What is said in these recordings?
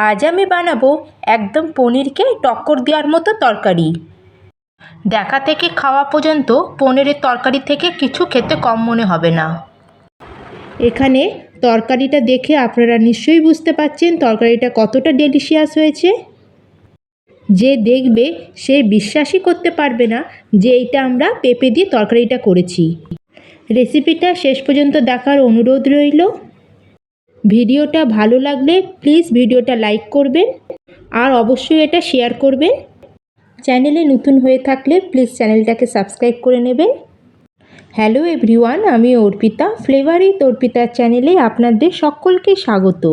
আজ আমি বানাবো একদম পনিরকে টক্কর দেওয়ার মতো তরকারি। দেখা থেকে খাওয়া পর্যন্ত পনিরের তরকারি থেকে কিছু খেতে কম মনে হবে না। এখানে তরকারিটা দেখে আপনারা নিশ্চয়ই বুঝতে পারছেন তরকারিটা কতটা ডেলিশিয়াস হয়েছে। যে দেখবে সে বিশ্বাসই করতে পারবে না যে এইটা আমরা পেঁপে দিয়ে তরকারিটা করেছি। রেসিপিটা শেষ পর্যন্ত দেখার অনুরোধ রইল। ভিডিওটা ভালো লাগলে প্লিজ ভিডিওটা লাইক করবেন আর অবশ্যই এটা শেয়ার করবেন। চ্যানেলে নতুন হয়ে থাকলে প্লিজ চ্যানেলটাকে সাবস্ক্রাইব করে নেবেন। হ্যালো এভরিওয়ান আমি অর্পিতা। ফ্লেভার অর্পিতার চ্যানেলে আপনাদের সকলকে স্বাগত।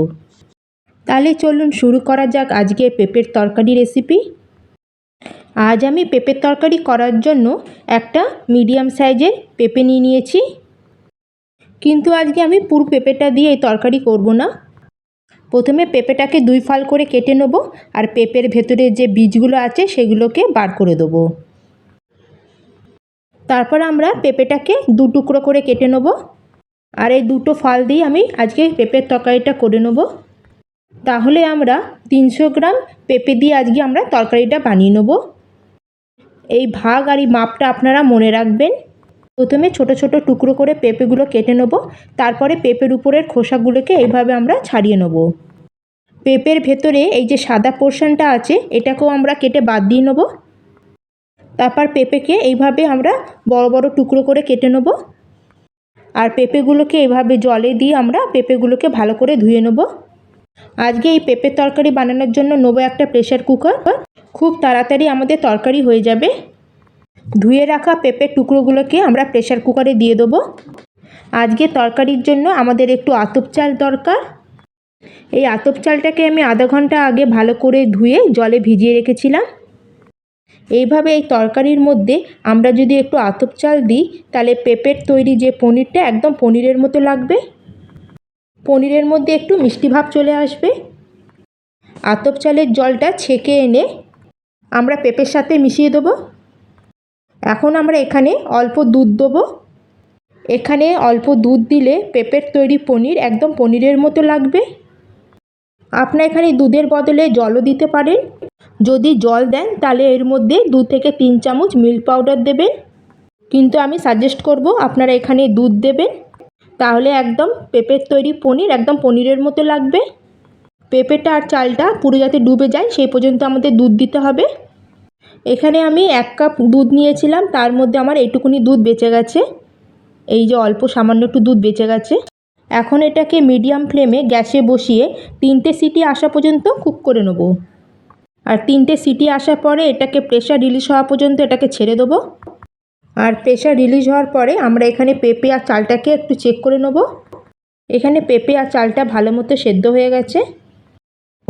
তাহলে চলুন শুরু করা যাক আজকে পেঁপের তরকারি রেসিপি আজ আমি পেঁপের তরকারি করার জন্য একটা মিডিয়াম সাইজের পেঁপে নিয়ে নিয়েছি। কিন্তু আজকে আমি পুরো পেঁপেটা দিয়ে এই তরকারি করব না। প্রথমে পেঁপেটাকে দুই ফাল করে কেটে নেব আর পেঁপের ভেতরে যে বীজগুলো আছে সেগুলোকে বার করে দেবো। তারপর আমরা পেঁপেটাকে দু টুকরো করে কেটে নেব আর এই দুটো ফাল দিয়ে আমি আজকে পেঁপের তরকারিটা করে নেব। তাহলে আমরা তিনশো গ্রাম পেঁপে দিয়ে আজকে আমরা তরকারিটা বানিয়ে নেব। এই ভাগ আর এই মাপটা আপনারা মনে রাখবেন। প্রথমে ছোট ছোট টুকরো করে পেঁপেগুলো কেটে নেব, তারপরে পেঁপের উপরের খোসাগুলোকে এইভাবে আমরা ছাড়িয়ে নেব। পেঁপের ভেতরে এই যে সাদা পোর্শনটা আছে, এটাকেও আমরা কেটে বাদ দিয়ে নেব। তারপর পেঁপেকে এইভাবে আমরা বড় বড় টুকরো করে কেটে নেব। আর পেঁপেগুলোকে এইভাবে জলে দিয়ে আমরা পেঁপেগুলোকে ভালো করে ধুয়ে নেব। আজকে এই পেঁপের তরকারি বানানোর জন্য নেব একটা প্রেশার কুকার। খুব তাড়াতাড়ি আমাদের তরকারি হয়ে যাবে। ধুয়ে রাখা পেঁপের টুকরোগুলোকে আমরা প্রেশার কুকারে দিয়ে দেবো। আজকে তরকারির জন্য আমাদের একটু আতপ চাল দরকার। এই আতপ চালটাকে আমি আধা ঘণ্টা আগে ভালো করে ধুয়ে জলে ভিজিয়ে রেখেছিলাম। এইভাবে এই তরকারির মধ্যে আমরা যদি একটু আতপ চাল দিই, তাহলে পেঁপের তৈরি যে পনিরটা একদম পনিরের মতো লাগবে। পনিরের মধ্যে একটু মিষ্টি ভাব চলে আসবে। আতপ চালের জলটা ছেঁকে এনে আমরা পেঁপের সাথে মিশিয়ে দেবো। এখন আমরা এখানে অল্প দুধ দেবো। এখানে অল্প দুধ দিলে পেঁপের তৈরি পনির একদম পনিরের মতো লাগবে। আপনার এখানে দুধের বদলে জলও দিতে পারেন। যদি জল দেন, তাহলে এর মধ্যে দু থেকে তিন চামচ মিল্ক পাউডার দেবেন। কিন্তু আমি সাজেস্ট করব, আপনারা এখানে দুধ দেবেন। তাহলে একদম পেঁপের তৈরি পনির একদম পনিরের মতো লাগবে। পেঁপেটা আর চালটা পুরো যাতে ডুবে যায়, সেই পর্যন্ত আমাদের দুধ দিতে হবে। এখানে আমি এক কাপ দুধ নিয়েছিলাম, তার মধ্যে আমার এইটুকুনি দুধ বেঁচে গেছে। এই যে অল্প সামান্য একটু দুধ বেঁচে গেছে। এখন এটাকে মিডিয়াম ফ্লেমে গ্যাসে বসিয়ে তিনটে সিটি আসা পর্যন্ত কুক করে নেব। আর তিনটে সিটি আসার পরে এটাকে প্রেশার রিলিজ হওয়া পর্যন্ত এটাকে ছেড়ে দেবো। আর প্রেশার রিলিজ হওয়ার পরে আমরা এখানে পেঁপে আর চালটাকে একটু চেক করে নেব। এখানে পেঁপে আর চালটা ভালো মতো সেদ্ধ হয়ে গেছে।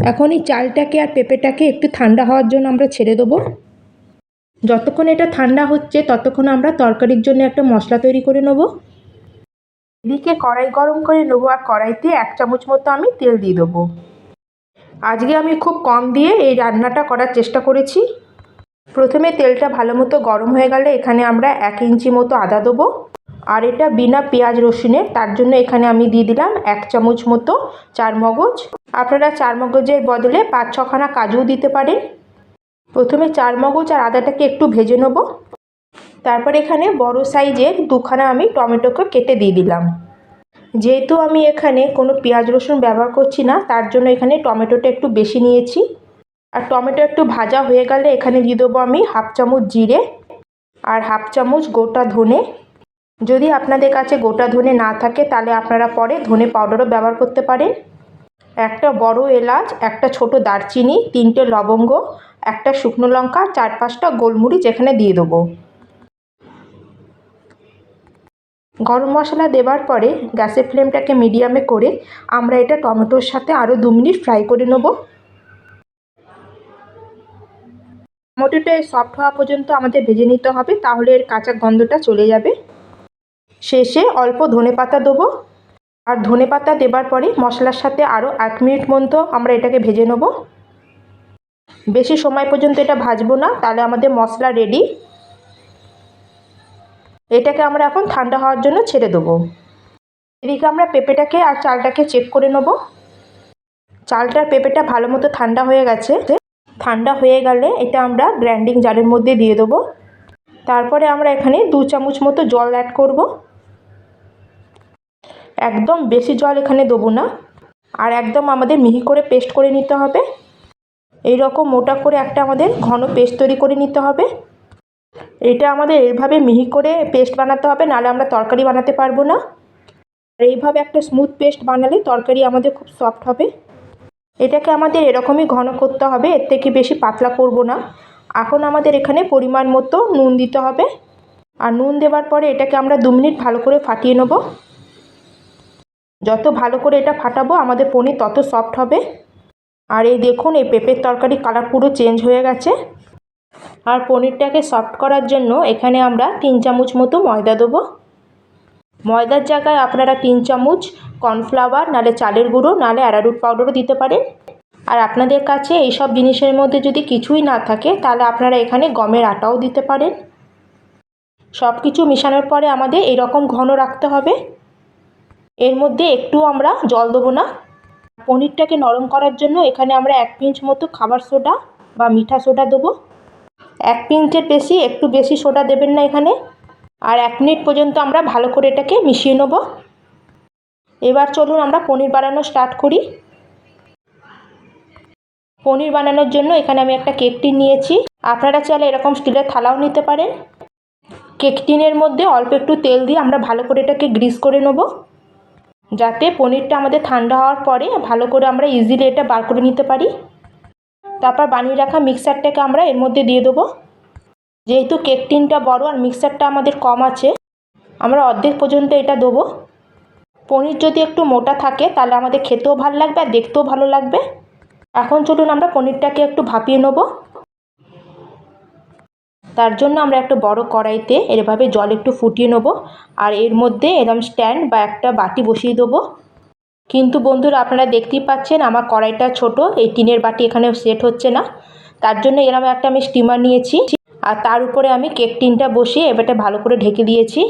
এখন এই চালটাকে আর পেঁপেটাকে একটু ঠান্ডা হওয়ার জন্য আমরা ছেড়ে দেবো। যতক্ষণ এটা ঠান্ডা হচ্ছে, ততক্ষণ আমরা তরকারির জন্য একটা মশলা তৈরি করে নেব। এদিকে কড়াই গরম করে নেব আর কড়াইতে এক চামচ মতো আমি তেল দিয়ে দেবো। আজকে আমি খুব কম দিয়ে এই রান্নাটা করার চেষ্টা করেছি। প্রথমে তেলটা ভালো মতো গরম হয়ে গেলে এখানে আমরা এক ইঞ্চি মতো আদা দেবো। আর এটা বিনা পেঁয়াজ রসুনের, তার জন্য এখানে আমি দিয়ে দিলাম এক চামচ মতো চার মগজ। আপনারা চার মগজের বদলে পাঁচ ছখানা কাজুও দিতে পারেন। প্রথমে চার মগজ আর আদাটাকে একটু ভেজে নেব। তারপর এখানে বড় সাইজের দুখানা আমি টমেটোকে কেটে দিয়ে দিলাম। যেহেতু আমি এখানে কোনো পেঁয়াজ রসুন ব্যবহার করছি না, তার জন্য এখানে টমেটোটা একটু বেশি নিয়েছি। আর টমেটো একটু ভাজা হয়ে গেলে এখানে দিয়ে দেবো আমি হাফ চামচ জিরে আর হাফ চামচ গোটা ধনে। যদি আপনাদের কাছে গোটা ধনে না থাকে, তাহলে আপনারা পরে ধনে পাউডারও ব্যবহার করতে পারেন। একটা বড় এলাচ, একটা ছোট দারচিনি, তিনটে লবঙ্গ, একটা শুকনো লঙ্কা, চার পাঁচটা গোলমরিচ এখানে দিয়ে দেবো। গরম মশলা দেওয়ার পরে গ্যাসের ফ্লেমটাকে মিডিয়ামে করে আমরা এটা টমেটোর সাথে আরও দু মিনিট ফ্রাই করে নেব। টমেটোটা সফট হওয়া পর্যন্ত আমাদের ভেজে নিতে হবে, তাহলে এর কাঁচা গন্ধটা চলে যাবে। শেষে অল্প ধনে পাতা দেবো। আর ধনে পাতা দেবার পরে মশলার সাথে আরও এক মিনিট মতো আমরা এটাকে ভেজে নেব। বেশি সময় পর্যন্ত এটা ভাজবো না, তাহলে আমাদের মশলা রেডি এটাকে আমরা এখন ঠান্ডা হওয়ার জন্য ছেড়ে দেবো। এদিকে আমরা পেঁপেটাকে আর চালটাকে চেক করে নেব। চালটার পেঁপেটা ভালো মতো ঠান্ডা হয়ে গেছে। ঠান্ডা হয়ে গেলে এটা আমরা গ্রাইন্ডিং জারের মধ্যে দিয়ে দেবো। তারপরে আমরা এখানে দু চামচ মতো জল অ্যাড করব। একদম বেশি জল এখানে দেবো না। আর একদম আমাদের মিহি করে পেস্ট করে নিতে হবে। এই রকম মোটা করে একটা আমাদের ঘন পেস্ট তৈরি করে নিতে হবে। এটা আমাদের এইভাবে মিহি করে পেস্ট বানাতে হবে, নাহলে আমরা তরকারি বানাতে পারব না। আর এইভাবে একটা স্মুথ পেস্ট বানালে তরকারি আমাদের খুব সফট হবে। এটাকে আমাদের এরকমই ঘন করতে হবে, এর থেকে বেশি পাতলা করব না। এখন আমাদের এখানে পরিমাণ মতো নুন দিতে হবে। আর নুন দেওয়ার পরে এটাকে আমরা দু মিনিট ভালো করে ফাটিয়ে নেব। যত ভালো করে এটা ফাটাবো, আমাদের পনির তত সফট হবে। আর এই দেখুন, এই পেঁপের তরকারি কালার পুরো চেঞ্জ হয়ে গেছে। আর পনিরটাকে সফট করার জন্য এখানে আমরা তিন চামচ মতো ময়দা দেবো। ময়দার জায়গায় আপনারা তিন চামচ কর্নফ্লাওয়ার, নালে চালের গুঁড়ো, নালে অ্যারারুট পাউডারও দিতে পারেন। আর আপনাদের কাছে এই সব জিনিসের মধ্যে যদি কিছুই না থাকে, তাহলে আপনারা এখানে গমের আটাও দিতে পারেন। সব কিছু মেশানোর পরে আমাদের এরকম ঘন রাখতে হবে। এর মধ্যে একটু আমরা জল দেবো না। পনিরটাকে নরম করার জন্য এখানে আমরা এক পিঞ্চ মতো খাবার সোডা বা মিঠা সোডা দেবো। এক পিঞ্চের বেশি, একটু বেশি সোডা দেবেন না এখানে। আর এক মিনিট পর্যন্ত আমরা ভালো করে এটাকে মিশিয়ে নেব। এবার চলুন আমরা পনির বানানো স্টার্ট করি। পনির বানানোর জন্য এখানে আমি একটা কেক টিন নিয়েছি। আপনারা চাইলে এরকম স্টিলের থালাও নিতে পারেন। কেক টিনের মধ্যে অল্প একটু তেল দিয়ে আমরা ভালো করে এটাকে গ্রিস করে নেব। যাতে পনিরটা আমাদের ঠান্ডা হওয়ার পরে ভালো করে আমরা ইজিলি এটা বার করে নিতে পারি। তারপর বানিয়ে রাখা মিক্সারটাকে আমরা এর মধ্যে দিয়ে দেবো। যেহেতু কেক টিনটা বড় আর মিক্সারটা আমাদের কম আছে, আমরা অর্ধেক পর্যন্ত এটা দেবো। পনির যদি একটু মোটা থাকে, তাহলে আমাদের খেতেও ভালো লাগবে আর দেখতেও ভালো লাগবে। এখন চলুন আমরা পনিরটাকে একটু ভাপিয়ে নেব। তার জন্য আমরা একটা বড় কড়াইতে এভাবে জল একটু ফুটিয়ে নেব আর এর মধ্যে এরম স্ট্যান্ড বা একটা বাটি বসিয়ে দেবো। কিন্তু বন্ধুরা, আপনারা দেখতেই পাচ্ছেন আমার কড়াইটা ছোট, এই টিনের বাটি এখানে সেট হচ্ছে না। তার জন্য এরম একটা আমি স্টিমার নিয়েছি আর তার উপরে আমি কেক টিনটা বসিয়ে এবারটা ভালো করে ঢেকে দিয়েছি।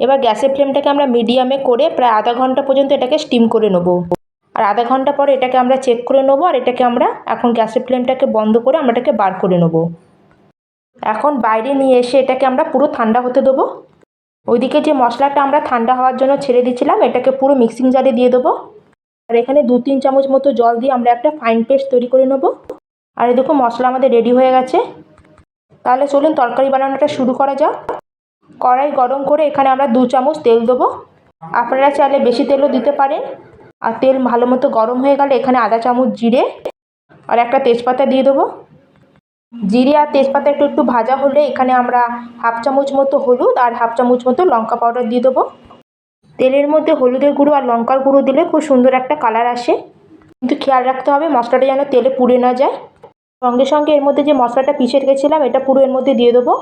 এবার গ্যাসের ফ্লেমটাকে আমরা মিডিয়ামে করে প্রায় আধা ঘণ্টা পর্যন্ত এটাকে স্টিম করে নেব। আর আধা ঘণ্টা পরে এটাকে আমরা চেক করে নেব আর এটাকে আমরা এখন গ্যাসের ফ্লেমটাকে বন্ধ করে আমরা এটাকে বার করে নেব। এখন বাইরে নিয়ে এসে এটাকে আমরা পুরো ঠান্ডা হতে দেবো। ওইদিকে যে মশলাটা আমরা ঠান্ডা হওয়ার জন্য ছেড়ে দিয়েছিলাম, এটাকে পুরো মিক্সিং জারে দিয়ে দেবো। আর এখানে দু তিন চামচ মতো জল দিয়ে আমরা একটা ফাইন পেস্ট তৈরি করে নেব। আর দেখুন মশলা আমাদের রেডি হয়ে গেছে। তাহলে চলুন তরকারি বানানোটা শুরু করা যাক। কড়াই গরম করে এখানে আমরা দু চামচ তেল দেবো। আপনারা চাইলে বেশি তেলও দিতে পারেন। আর তেল ভালো মতো গরম হয়ে গেলে এখানে আধা চামচ, জিরে আর একটা তেজপাতা দিয়ে দেবো। জিরে আর তেজপাতা একটু একটু ভাজা হলে এখানে আমরা হাফ চামচ মতো হলুদ আর হাফ চামচ মতো লঙ্কা পাউডার দিয়ে দেবো। তেলের মধ্যে হলুদের গুঁড়ো আর লঙ্কার গুঁড়ো দিলে খুব সুন্দর একটা কালার আসে। কিন্তু খেয়াল রাখতে হবে মশলাটা যেন তেলে পুড়ে না যায়। সঙ্গে সঙ্গে এর মধ্যে যে মশলাটা পিষে রেখেছিলাম, এটা পুরো এর মধ্যে দিয়ে দেবো।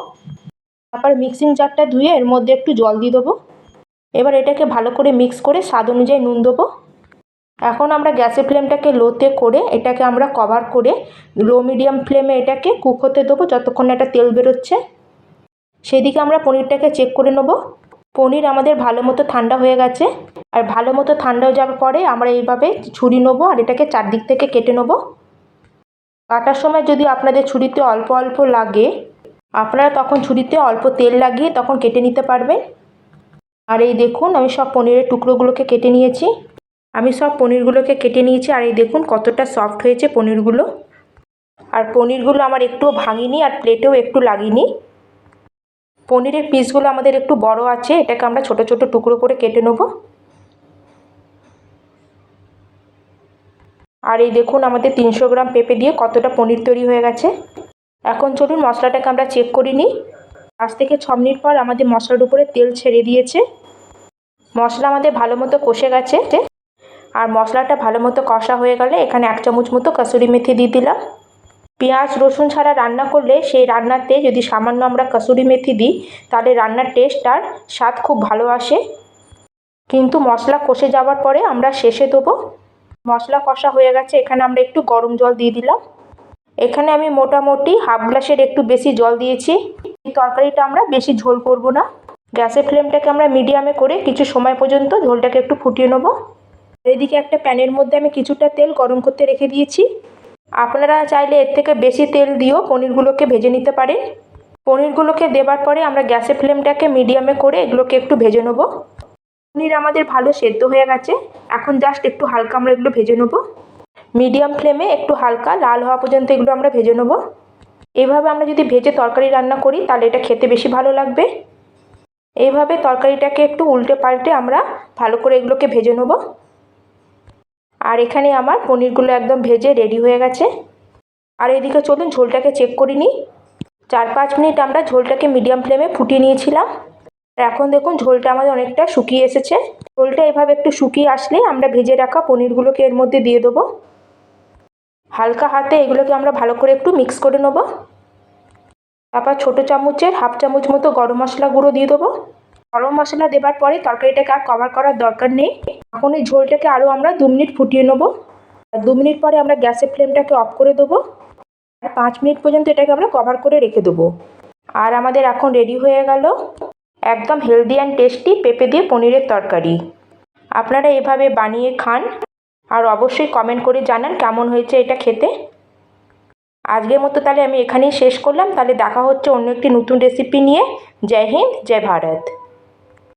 তারপর মিক্সিং জারটা ধুয়ে এর মধ্যে একটু জল দিয়ে দেবো। এবার এটাকে ভালো করে মিক্স করে স্বাদ অনুযায়ী নুন দেবো। এখন আমরা গ্যাসের ফ্লেমটাকে লোতে করে এটাকে আমরা কভার করে লো মিডিয়াম ফ্লেমে এটাকে কুক হতে দেবো যতক্ষণ এটা তেল বেরোচ্ছে। সেদিকে আমরা পনিরটাকে চেক করে নেব। পনির আমাদের ভালো মতো ঠান্ডা হয়ে গেছে। আর ভালো মতো ঠান্ডা হয়ে যাওয়ার পরে আমরা এইভাবে ছুরি নেব আর এটাকে চারদিক থেকে কেটে নেব। কাটার সময় যদি আপনাদের ছুরিতে অল্প অল্প লাগে, আপনারা তখন ছুরিতে অল্প তেল লাগিয়ে তখন কেটে নিতে পারবেন। আর এই দেখুন, আমি সব পনিরের টুকরোগুলোকে কেটে নিয়েছি। আমি সব পনিরগুলোকে কেটে নিয়েছি আর এই দেখুন কতটা সফট হয়েছে পনিরগুলো। আর পনিরগুলো আমার একটুও ভাঙিনি আর প্লেটেও একটু লাগিনি। পনিরের পিসগুলো আমাদের একটু বড় আছে, এটাকে আমরা ছোট ছোট টুকরো করে কেটে নেব। আর এই দেখুন আমাদের তিনশো গ্রাম পেঁপে দিয়ে কতটা পনির তৈরি হয়ে গেছে। এখন চলুন মশলাটাকে আমরা চেক করে নিই। পাঁচ থেকে ছ মিনিট পর আমাদের মশলার উপরে তেল ছেড়ে দিয়েছে। মশলা আমাদের ভালো মতো কষে গেছে। আর মশলাটা ভালো মতো কষা হয়ে গেলে এখানে এক চামচ মতো কাসুরি মেথি দিয়ে দিলাম। পেঁয়াজ, রসুন ছাড়া রান্না করলে সেই রান্নাতে যদি সামান্য আমরা কাসুরি মেথি দিই, তাহলে রান্নার টেস্ট আর স্বাদ খুব ভালো আসে। কিন্তু মশলা কষে যাওয়ার পরে আমরা শেষে দেবো। মশলা কষা হয়ে গেছে, এখানে আমরা একটু গরম জল দিয়ে দিলাম। এখানে আমি মোটামুটি হাফ গ্লাসের একটু বেশি জল দিয়েছি। এই তরকারিটা আমরা বেশি ঝোল করব না। গ্যাসের ফ্লেমটাকে আমরা মিডিয়ামে করে কিছু সময় পর্যন্ত ঝোলটাকে একটু ফুটিয়ে নেব। এদিকে একটা প্যানের মধ্যে আমি কিছুটা তেল গরম করতে রেখে দিয়েছি। আপনারা চাইলে এর থেকে বেশি তেল দিয়েও পনিরগুলোকে ভেজে নিতে পারেন। পনিরগুলোকে দেওয়ার পরে আমরা গ্যাসের ফ্লেমটাকে মিডিয়ামে করে এগুলোকে একটু ভেজে নেব। পনির আমাদের ভালো সেদ্ধ হয়ে গেছে। এখন জাস্ট একটু হালকা আমরা এগুলো ভেজে নেব। মিডিয়াম ফ্লেমে একটু হালকা লাল হওয়া পর্যন্ত এগুলো আমরা ভেজে নেব। এভাবে আমরা যদি ভেজে তরকারি রান্না করি, তাহলে এটা খেতে বেশি ভালো লাগবে। এইভাবে তরকারিটাকে একটু উল্টে পাল্টে আমরা ভালো করে এগুলোকে ভেজে নেব। আর এখানে আমার পনিরগুলো একদম ভেজে রেডি হয়ে গেছে। আর এদিকে চলুন ঝোলটাকে চেক করে নিই। চার পাঁচ মিনিট আমরা ঝোলটাকে মিডিয়াম ফ্লেমে ফুটিয়ে নিয়েছিলাম। আর এখন দেখুন ঝোলটা আমাদের অনেকটা শুকিয়ে এসেছে। ঝোলটা এভাবে একটু শুকিয়ে আসলে আমরা ভেজে রাখা পনিরগুলোকে এর মধ্যে দিয়ে দেবো। হালকা হাতে এগুলোকে আমরা ভালো করে একটু মিক্স করে নেব। তারপর ছোটো চামচের হাফ চামচ মতো গরম মশলা গুঁড়ো দিয়ে দেবো। গরম মশলা দেবার পরে তরকারিটাকে আর কভার করার দরকার নেই। এখন এই ঝোলটাকে আরও আমরা দু মিনিট ফুটিয়ে নেব। আর দু মিনিট পরে আমরা গ্যাসের ফ্লেমটাকে অফ করে দেবো। আর পাঁচ মিনিট পর্যন্ত এটাকে আমরা কভার করে রেখে দেবো। আর আমাদের এখন রেডি হয়ে গেল একদম হেলদি অ্যান্ড টেস্টি পেঁপে দিয়ে পনিরের তরকারি। আপনারা এভাবে বানিয়ে খান আর অবশ্যই কমেন্ট করে জানান কেমন হয়েছে এটা খেতে। আজকের মতো তাহলে আমি এখানেই শেষ করলাম। তাহলে দেখা হচ্ছে অন্য একটি নতুন রেসিপি নিয়ে। জয় হিন্দ, জয় ভারত।